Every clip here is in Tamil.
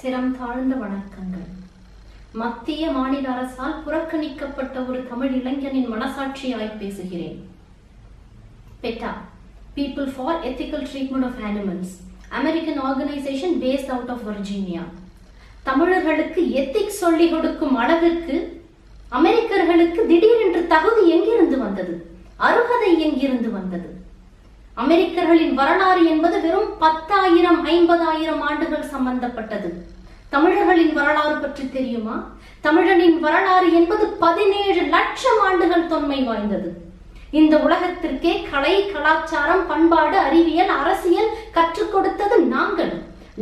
சிரம் தாழ்ந்த வணக்கங்கள். மத்திய மாநில அரசால் புறக்கணிக்கப்பட்ட ஒரு தமிழ் இளைஞனின் மனசாட்சியாய் பேசுகிறேன். PETA people for ethical treatment of animals American organisation based out of Virginia தமிழர்களுக்கு எத்திக்ஸ் சொல்லிக் கொடுக்கும் அளவிற்கு அமெரிக்கர்களுக்கு திடீரென்று தகுதி எங்கிருந்து வந்தது? அருகதை எங்கிருந்து வந்தது? அமெரிக்கர்களின் வரலாறு என்பது வெறும் பத்தாயிரம் ஐம்பதாயிரம் ஆண்டுகள் சம்பந்தப்பட்டது. தமிழர்களின் வரலாறு பற்றி தெரியுமா? தமிழனின் வரலாறு என்பது பதினேழு லட்சம் ஆண்டுகள் தொன்மை வாய்ந்தது. இந்த உலகத்திற்கே கலை கலாச்சாரம் பண்பாடு அறிவியல் அரசியல் கற்றுக் கொடுத்தது நாங்கள்.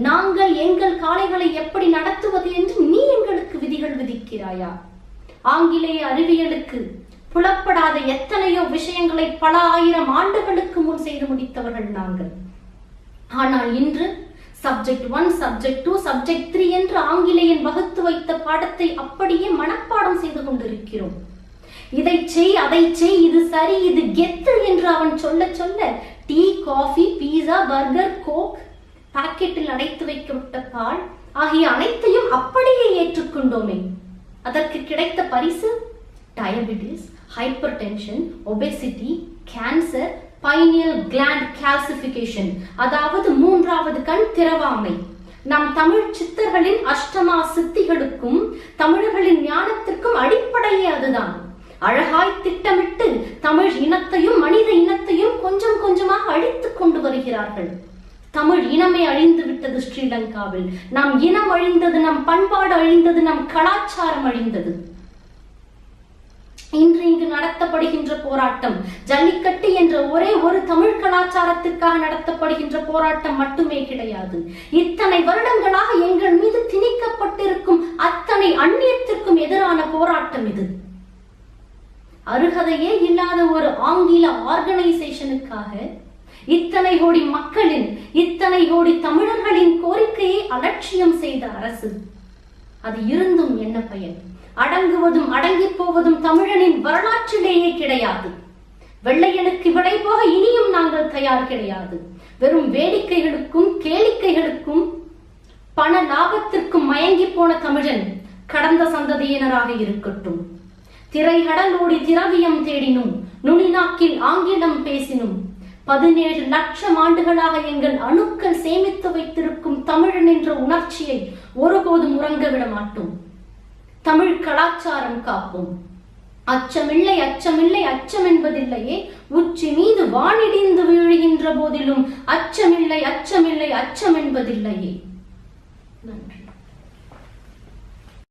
நாங்கள் எங்கள் காளைகளை எப்படி நடத்துவது என்று நீ எங்களுக்கு விதிகள் விதிக்கிறாயா? ஆங்கிலேய அறிவியலுக்கு புலப்படாத எத்தனையோ விஷயங்களை பல ஆயிரம் ஆண்டுகளுக்கு முன் செய்து முடித்தவர்கள் நாங்கள். ஆனால் இன்று subject one subject two subject three என்று ஆங்கிலேயன் வகுத்து வைத்த பாடத்தை அப்படியே மனப்பாடம் செய்து கொண்டிருக்கிறோம். இதை செய் அதை செய் இது சரி இது கெத்து என்று அவன் சொல்ல சொல்ல tea coffee pizza burger coke பாக்கெட்டில் அடைத்து வைக்கப்பட்ட பால் ஆகிய அனைத்தையும் அப்படியே ஏற்றுக்கொண்டோமே. அதற்கு கிடைத்த பரிசு? Diabetes hypertension obesity cancer pineal gland calcification அதாவது மூன்றாவது கண் திறவாமை. நம் தமிழ் சித்தர்களின் அஷ்டமா சித்திகளுக்கும் தமிழர்களின் ஞானத்திற்கும் அடிப்படையே அதுதான். அழகாய் திட்டமிட்டு தமிழ் இனத்தையும் மனித இனத்தையும் கொஞ்சம் கொஞ்சமாக அழித்துக் கொண்டு வருகிறார்கள். தமிழ் இனமே அழிந்து விட்டது ஸ்ரீலங்காவில். நம் இனம் அழிந்தது நம் பண்பாடு அழிந்தது நம் கலாச்சாரம் அழிந்தது. இன்று இங்கு நடத்தப்படுகின்ற போராட்டம். ஜல்லிக்கட்டு என்ற ஒரே ஒரு தமிழ் கலாச்சாரத்திற்காக நடத்தப்படுகின்ற போராட்டம் மட்டுமே கிடையாது. இத்தனை வருடங்களாக எங்கள் மீது திணிக்கப்பட்டிருக்கும் அத்தனை அந்நியத்திற்கும் எதிரான போராட்டம் இது. அருகதையே இல்லாத ஒரு ஆங்கில ஆர்கனைசேஷனுக்காக இத்தனை கோடி மக்களின் இத்தனை கோடி தமிழர்களின் கோரிக்கையை அலட்சியம் செய்த அரசு. அது இருந்தும் என்ன பயன்? அடங்குவதும் அடங்கி போவதும் தமிழனின் வரலாற்றிலேயே கிடையாது. வெள்ளையனுக்கு விடை போக இனியும் நாங்கள் தயார் கிடையாது. வெறும் வேடிக்கைகளுக்கும் கேளிக்கைகளுக்கும் பண லாபத்திற்கும் மயங்கி போன தமிழன் கடந்த சந்ததியினராக இருக்கட்டும். திரைகடலோடி திரவியம் தேடினும் நுனிநாக்கில் ஆங்கிலம் பேசினும் பதினேழு லட்சம் ஆண்டுகளாக எங்கள் அணுக்கள் சேமித்து வைத்திருக்கும் தமிழன் என்ற உணர்ச்சியை ஒருபோதும் உறங்க விட மாட்டோம் தமிழ் கலாச்சாரம் காப்போம் அச்சமில்லை அச்சமில்லை அச்சம் என்பதில்லையே உச்சி மீது வானிடிந்து வீழுகின்ற போதிலும் அச்சமில்லை அச்சமில்லை அச்சம் என்பதில்லையே நன்றி.